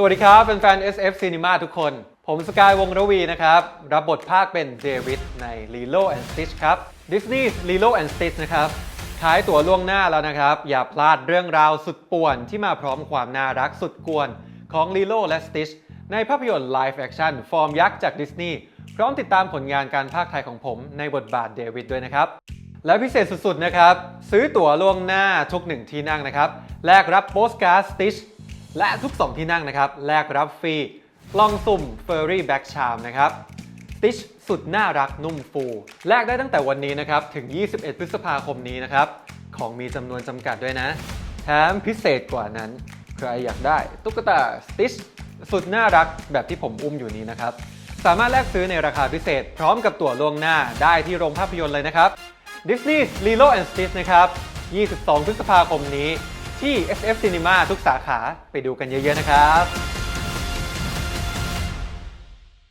สวัสดีครับแฟนๆ SF Cinema ทุกคน ผมสกายวงรวีนะครับ รับบทภาคเป็นเดวิดใน Lilo and Stitch ครับ Disney Lilo and Stitch นะครับขายตั๋วล่วงหน้าแล้วนะครับ อย่าพลาดเรื่องราวสุดป่วนที่มาพร้อมความน่ารักสุดกวนของ Lilo และ Stitch ในภาพยนตร์ Live Action ฟอร์มยักษ์จากดิสนีย์พร้อมติดตามผลงานการภาคไทยของผมในบทบาทเดวิดด้วยนะครับ และพิเศษสุดๆนะครับ ซื้อตั๋วล่วงหน้าทุกหนึ่งที่นั่งนะครับแลกรับโปสการ์ด Stitch และทุก2ที่นั่งนะครับแลกรับฟรีกล่องสุ่ม Furry Back Charm นะครับ Stitch สุดน่ารักนุ่มฟูแลกได้ตั้งแต่วันนี้นะครับถึง 21 พฤษภาคมนี้นะครับ ของมีจำนวนจำกัดด้วยนะ แถมพิเศษกว่านั้น ใครอยากได้ ตุ๊กตา Stitch สุดน่ารักแบบที่ผมอุ้มอยู่นี้นะครับ สามารถแลกซื้อในราคาพิเศษ พร้อมกับตั๋วล่วงหน้าได้ที่โรงภาพยนตร์เลยนะครับ Disney Lilo and Stitch นะครับ 22 พฤษภาคมนี้ ที่ SF Cinema ทุกสาขาไปดูกันเยอะๆนะครับ